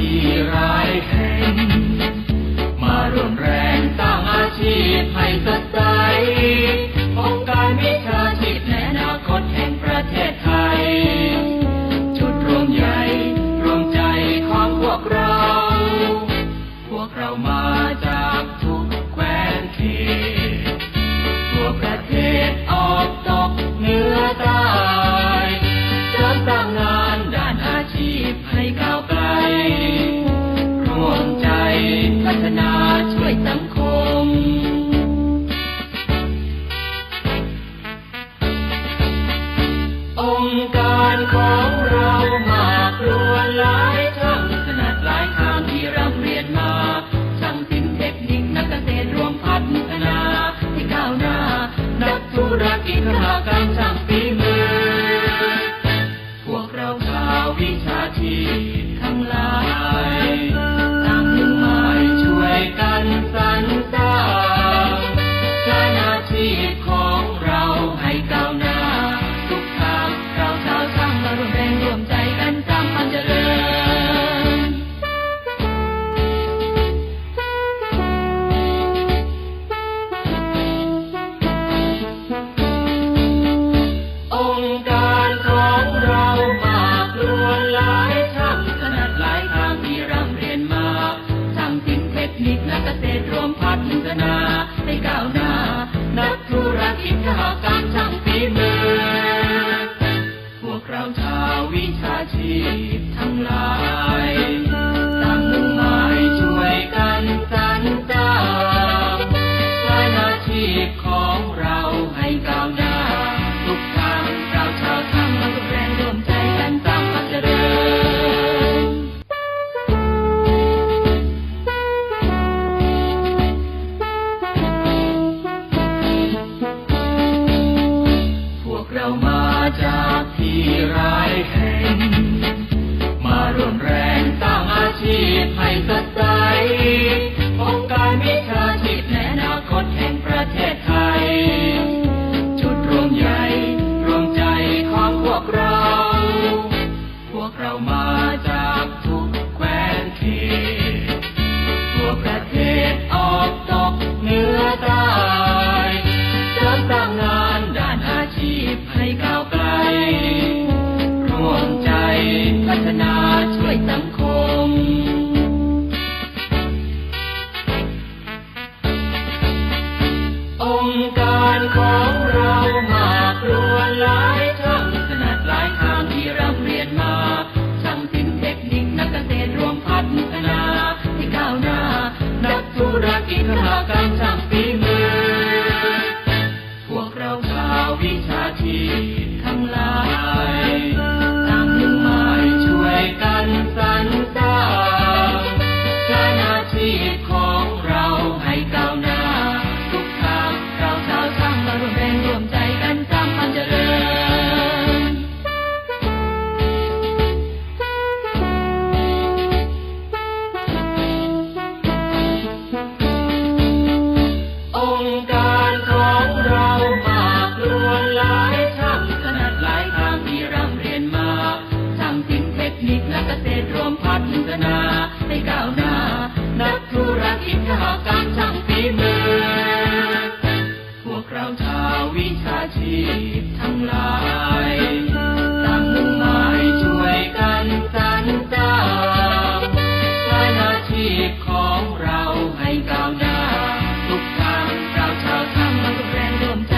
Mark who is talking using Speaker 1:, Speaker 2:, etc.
Speaker 1: ที่ร้ายแข็งมารวมแรงสร้างอาชีพให้สดใสานขอเรามารวนหลายคำถนัดหลายคำที่ร่เรียนมาช่างสินเทคนิคนักเกษตรวมพัฒนาที่ก้าวนานักธุรกิจข้าการช่าง รวมพัฒนาให้ก้าวหน้า นักธุรกิจขหกรรช่างฝีมือ พวกเราชาววิชาชีพทั้งหลาย ชีพให้สดใส นิกและเกษตรรวมพัฒนาให้ก้าวหน้า นักธุรกิจสาการช่างฝีมือ พวกเราชาววิชาชีพ